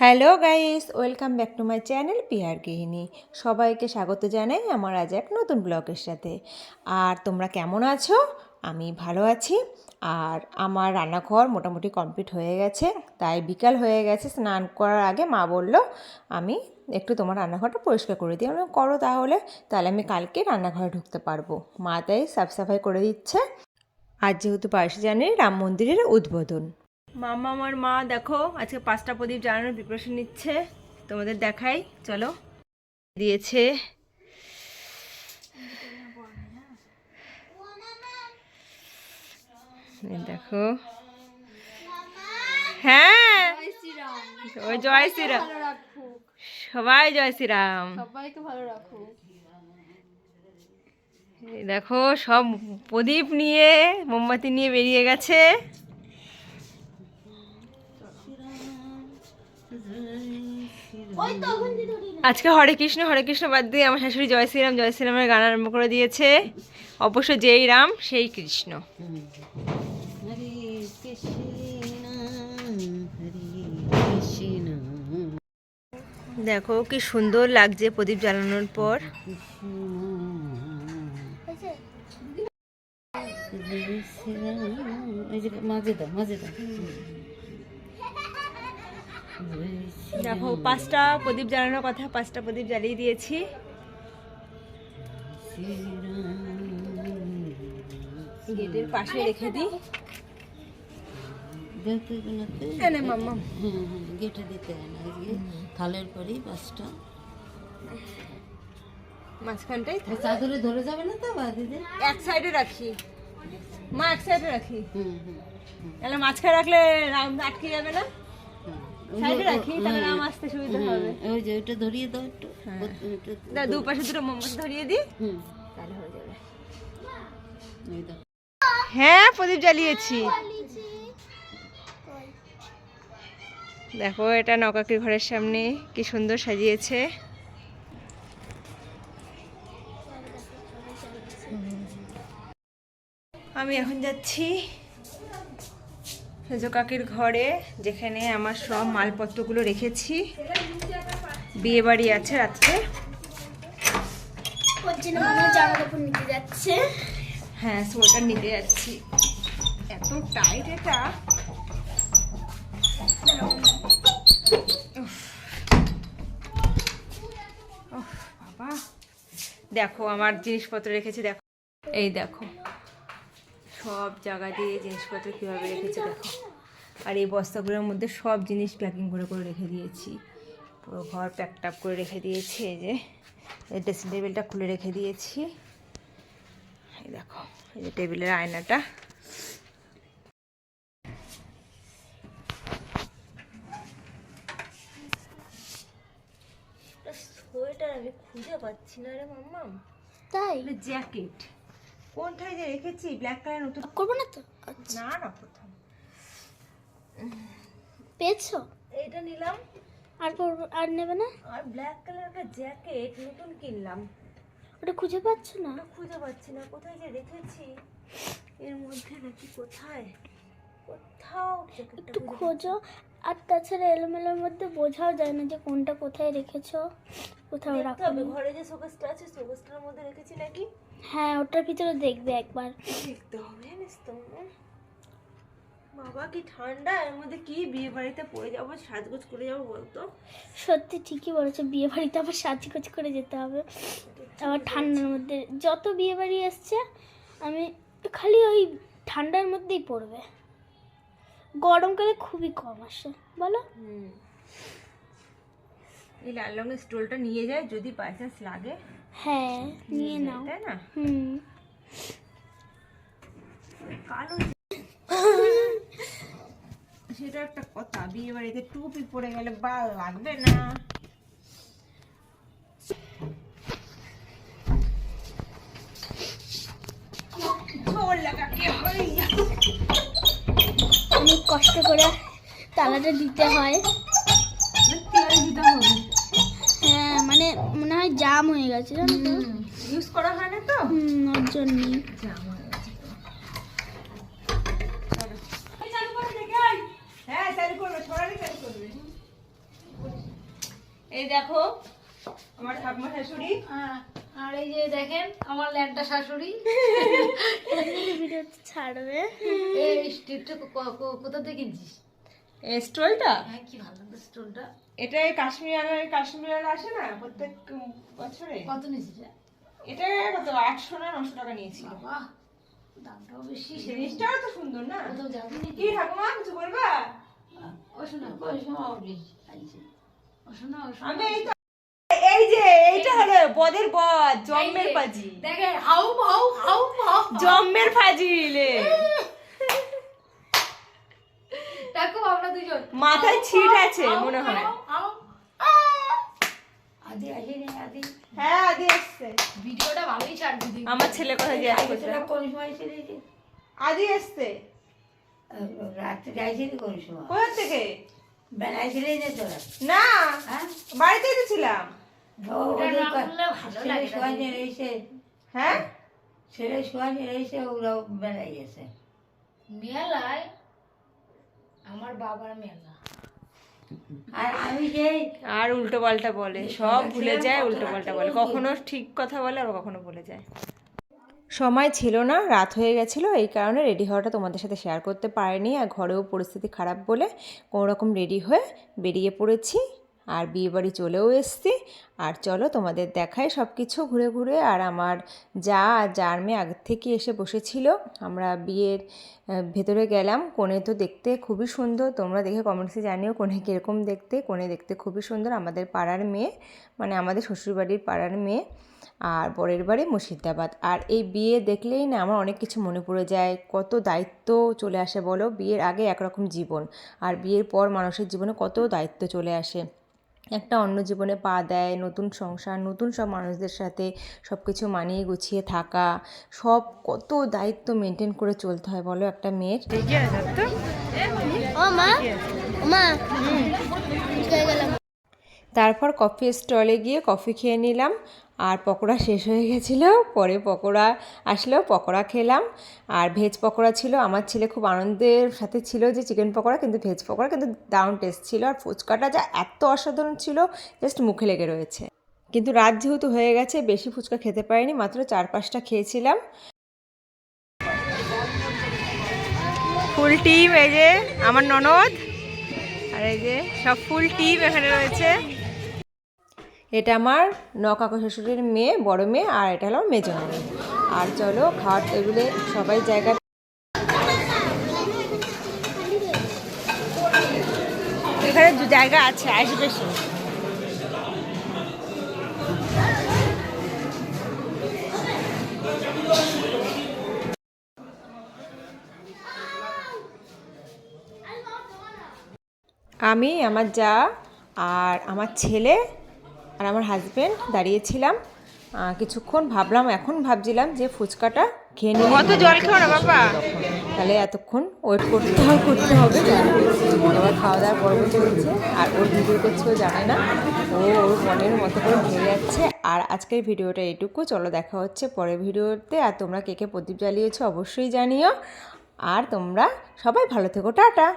Hello guys, welcome back to my channel peer গৃহিণী। সবাইকে স্বাগত জানাই আমার আজ এক নতুন ব্লগের সাথে। আর তোমরা কেমন আছো? আমি ভালো আছি। আর আমার রান্নাঘর মোটামুটি কমপ্লিট হয়ে গেছে, তাই বিকাল হয়ে গেছে, স্নান করার আগে মা বলল, আমি একটু তোমার রান্নাঘরটা পরিষ্কার করে দিই। আমি করো তাহলে তাহলে আমি কালকে রান্নাঘরে ঢুকতে পারব। মা তাই সাফ সাফাই করে দিচ্ছে। আর যেহেতু পার্সি জানি রাম মন্দিরের উদ্বোধন। মামা আমার মা দেখো আজকে পাঁচটা প্রদীপ জ্বালানোর প্রিপারেশন নিচ্ছে। তোমাদের দেখাই চলো। দিয়েছে। দেখো। হ্যাঁ ওই জয় শ্রীরাম। সবাই জয় শ্রীরাম। সবাইকে ভালো রাখো দেখো সব প্রদীপ নিয়ে মোমবাতি নিয়ে বেরিয়ে গেছে। আজকে হরে কৃষ্ণ হরে কৃষ্ণ বাদ দিয়ে আমার শাশুড়ি জয় শ্রীরাম জয় শ্রীরামের গান আরম্ভ করে দিয়েছে অবশ্য যেই রাম সেই কৃষ্ণ দেখো কি সুন্দর লাগছে প্রদীপ জ্বালানোর পর মাঝে দাও মাঝে দাও দেখো পাঁচটা প্রদীপ জ্বালানোর কথা পাঁচটা প্রদীপ জ্বালিয়ে দিয়েছি। গেটের পাশে রেখে দিই। গেটে দিতে হয় না থালের পরেই পাঁচটা। মাঝখানটাই ওই চাদরে ধরে যাবে না তো দিদি এক সাইডে রাখি। মা এক সাইডে রাখি। হুম হুম তাহলে মাঝখানে রাখলে রাম আটকে যাবে না? সাইডে রাখি তাহলে আসতে সুবিধা হ্যাঁ, হবে। ওই যে ওইটা ধরিয়ে দাও একটু হ্যাঁ। দা দুপাশে দুটো মোমবাতি ধরিয়ে দিই তাহলে হয়ে যাবে। হ্যাঁ প্রদীপ জ্বালিয়েছি। দেখো এটা নকাকির ঘরের সামনে কি সুন্দর সাজিয়েছে। আমি এখন যাচ্ছি সেজো কাকির ঘরে, যেখানে আমার সব মালপত্রগুলো রেখেছি। বিয়ে বাড়ি আছে রাত্রে। হ্যাঁ সোয়েটার নিতে যাচ্ছি। এত টাইট এটা। বাবা। দেখো, আমার জিনিসপত্র রেখেছি, দেখো। এই দেখো। সব জায়গা দিয়ে জিনিসপত্র কীভাবে রেখেছি দেখো। আর এই বস্তাগুলোর মধ্যে সব জিনিস প্যাকিং করে করে রেখে দিয়েছি। পুরো ঘর প্যাক টাপ করে রেখে দিয়েছি এই যে এই ড্রেসিং টেবিলটা খুলে রেখে দিয়েছি। এই দেখো এই যে টেবিলের আয়নাটা। সোয়েটার আমি খুঁজে পাচ্ছি না রে মাম্মাম। তাই? জ্যাকেট কোনটায় যে রেখেছি ব্ল্যাক কালার নতুন করব না তো? আচ্ছা। না না প্রথম পেয়েছ? এটা নিলাম। আর পরবো আর নেবে না? আর ব্ল্যাক কালার একটা জ্যাকেট নতুন কিনলাম। ওটা খুঁজে পাচ্ছ না? খুঁজে পাচ্ছি না। কোথায় যে রেখেছি? এর মধ্যে নাকি কোথায়? কোথাও একটু খোঁজো। আর তাছাড়া এলোমেলোর মধ্যে বোঝাও যায় না যে কোনটা কোথায় রেখেছো কোথাও রাখো হবে ঘরে যে শোকেসটা আছে শোকেসটার মধ্যে রেখেছি নাকি? হ্যাঁ ওটার ভিতরে দেখবে একবার। দেখতে হবে জানিস তো। বাবা কি ঠান্ডা এর মধ্যে কি বিয়ে বাড়িতে পড়ে যাব সাজগোজ করে যাব বলতো? সত্যি ঠিকই বলেছ বিয়ে বাড়িতে আবার সাজগোজ করে যেতে হবে। আবার ঠান্ডার মধ্যে যত বিয়ে বাড়ি এসছে আমি খালি ওই ঠান্ডার মধ্যেই পড়বে। গরমকালে খুবই কম আসে বলো? হুম। এই লাল রঙের স্টোলটা নিয়ে যায় যদি বাই চান্স লাগে। হ্যাঁ নিয়ে নাও। তাই না? হুম। কালো সেটা একটা কথা বিয়ে বাড়িতে টুপি পরে গেলে ভালো লাগবে না। লাগা কে হয় কষ্ট করে তালাটা দিতে হয়। দিতে হবে হ্যাঁ মানে মনে হয় জাম হয়ে গেছে ইউজ করা হয় না তো? হুম ওর জন্যই হয়ে। হ্যাঁ এই দেখো আমার ঠাকুমা শাশুড়ি হ্যাঁ, আর এই যে দেখেন আমার ল্যান্ডটা শাশুড়ি। ছাড়বে। এই স্টিকটা কোথা থেকে কিনছিস? এই স্টোলটা? হ্যাঁ কি ভালো লাগছে স্টোনটা এটা এই কাশ্মীর আনার কাশ্মীর আনা আসে না প্রত্যেক বছরে? কত নিয়েছিস? এটা? কত আটশো না নশো টাকা নিয়েছিল। বাবা দামটাও বেশি। জিনিসটাও তো সুন্দর না। কোথাও যাবি কি ঠাকুমা কিছু বলবা? ও শোনা কই শোনা ও শোনা ও শোনা আমি এই তো বদের বদ জম্মের পাজি। দেখে হাউ হাউ হাউ হাউ জম্মের ফাজিলে দেখো আমরা দুজন। মাথায় ছিট আছে মনে হয়। আদি আদি আদি। হ্যাঁ আদি ভিডিওটা ভালোই ছাড়বি তুই আমার ছেলে কথা জিজ্ঞাসা করছে সেটা কোন সময় ছিল যে আদি এসছে। রাত্রে যাইছিলি কোন সময়? কোথা থেকে? না তোরা না হ্যাঁ? বাড়িতেই তো ছিলাম। হ্যাঁ? ছেলে শোয়ানি রয়েছে ওরা বেড়াই গেছে। মেলায়? আমার বাবার মেলা। আর আমি আর উল্টো পাল্টা বলে। সব ভুলে যায় উল্টো পাল্টা বলে। কখনো ঠিক কথা বলে আর কখনো ভুলে যায়। সময় ছিল না রাত হয়ে গেছিল এই কারণে রেডি হওয়াটা তোমাদের সাথে শেয়ার করতে পারিনি আর ঘরেও পরিস্থিতি খারাপ বলে কোনো রকম রেডি হয়ে বেরিয়ে পড়েছি। আর বিয়ে বাড়ি চলেও এসছি। আর চলো তোমাদের দেখাই সব কিছু ঘুরে ঘুরে। আর আমার যা যার মেয়ে আগের থেকে এসে বসেছিল, আমরা বিয়ের ভেতরে গেলাম। কোণে তো দেখতে খুবই সুন্দর। তোমরা দেখে কমেন্টসে জানিও কোণে কীরকম দেখতে। কোণে দেখতে খুবই সুন্দর। আমাদের পাড়ার মেয়ে মানে আমাদের শ্বশুরবাড়ির পাড়ার মেয়ে। আর বরের বাড়ি মুর্শিদাবাদ। আর এই বিয়ে দেখলেই না আমার অনেক কিছু মনে পড়ে যায়। কত দায়িত্ব চলে আসে বলো? বিয়ের আগে একরকম জীবন। আর বিয়ের পর মানুষের জীবনে কত দায়িত্ব চলে আসে। একটা অন্য জীবনে পা দেয় নতুন সংসার নতুন সব মানুষদের সাথে সব কিছু মানিয়ে গুছিয়ে থাকা সব কত দায়িত্ব মেনটেন করে চলতে হয় বলো একটা মেয়ের? ও মা তারপর কফি স্টলে গিয়ে কফি খেয়ে নিলাম। আর পকোড়া শেষ হয়ে গেছিল, পরে পকোড়া আসলো, পকোড়া খেলাম। আর ভেজ পকোড়া ছিল, আমার ছেলে খুব আনন্দের সাথে ছিল যে চিকেন পকোড়া, কিন্তু ভেজ পকোড়া কিন্তু দারুণ টেস্ট ছিল। আর ফুচকাটা যা এত অসাধারণ ছিল জাস্ট মুখে লেগে রয়েছে। কিন্তু রাত যেহেতু হয়ে গেছে, বেশি ফুচকা খেতে পারিনি, মাত্র চার পাঁচটা খেয়েছিলাম। ফুল টিম এই যে আমার ননদ, আর এই যে সব ফুল টিম এখানে রয়েছে। এটা আমার নকাকা শ্বশুরের মেয়ে, বড় মেয়ে, আর এটা হলো মেজ আর চলো, খাওয়ার টেবিলে সবাই জায়গা এখানে দু জায়গা আছে, আসবে আমি, আমার যা, আর আমার ছেলে আর আমার হাজবেন্ড দাঁড়িয়েছিলাম। কিছুক্ষণ ভাবলাম এখন ভাবছিলাম যে ফুচকাটা খেয়ে নিয়ে কত জল খাও না বাবা। তাহলে এতক্ষণ ওয়েট করতে হবে করতে হবে। আবার খাওয়া দাওয়ার পর্ব চলছে আর ওর ভিডিও করছেও জানে না। ও ওর মনের মতো করে ভেঙে যাচ্ছে। আর আজকের ভিডিওটা এইটুকু চলো দেখা হচ্ছে পরের ভিডিওতে। আর তোমরা কে কে প্রদীপ জ্বালিয়েছো অবশ্যই জানিও। আর তোমরা সবাই ভালো থেকো। টাটা।